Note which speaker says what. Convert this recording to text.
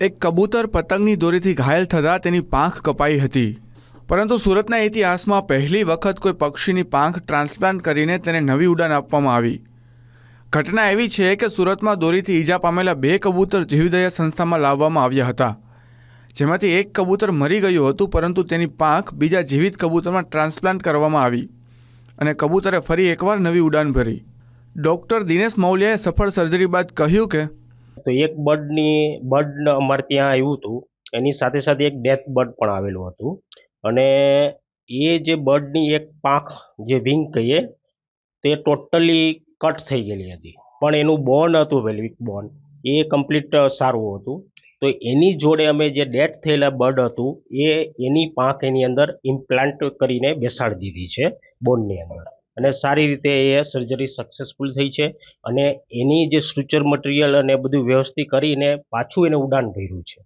Speaker 1: એક કબૂતર પતંગની દોરીથી ઘાયલ થતાં તેની પાંખ કપાઈ હતી. પરંતુ સુરતના ઇતિહાસમાં પહેલી વખત કોઈ પક્ષીની પાંખ ટ્રાન્સપ્લાન્ટ કરીને તેને નવી ઉડાન આપવામાં આવી. ઘટના એવી છે કે સુરતમાં દોરીથી ઈજા પામેલા બે કબૂતર જીવદયા સંસ્થામાં લાવવામાં આવ્યા હતા. જેમાંથી એક કબૂતર મરી ગયું હતું, પરંતુ તેની પાંખ બીજા જીવિત કબૂતરમાં ટ્રાન્સપ્લાન્ટ કરવામાં આવી અને કબૂતરે ફરી એકવાર નવી ઉડાન ભરી. ડૉક્ટર દિનેશ મૌલિયાએ સફળ સર્જરી બાદ કહ્યું કે
Speaker 2: તો એક બર્ડની બર્ડ અમારે ત્યાં આવ્યું હતું. એની સાથે સાથે એક ડેથ બર્ડ પણ આવેલું હતું. અને એ જે બર્ડની એક પાંખ, જે વિંગ કહીએ, તે ટોટલી કટ થઈ ગયેલી હતી. પણ એનું બોન હતું, વેલ્વિક બોન. એ કમ્પ્લીટ સારું હતું. તો એની જોડે અમે જે ડેથ થયેલા બર્ડ હતું, એ એની પાંખ એની અંદર ઇમ્પ્લાન્ટ કરીને બેસાડી દીધી છે બોનની અંદર. અને સારી રીતે એ સર્જરી સક્સેસફુલ થઈ છે. અને એની જે સ્ટ્રક્ચર મટીરિયલ અને બધું વ્યવસ્થિત કરીને પાછું એને ઉડાન ભર્યું છે.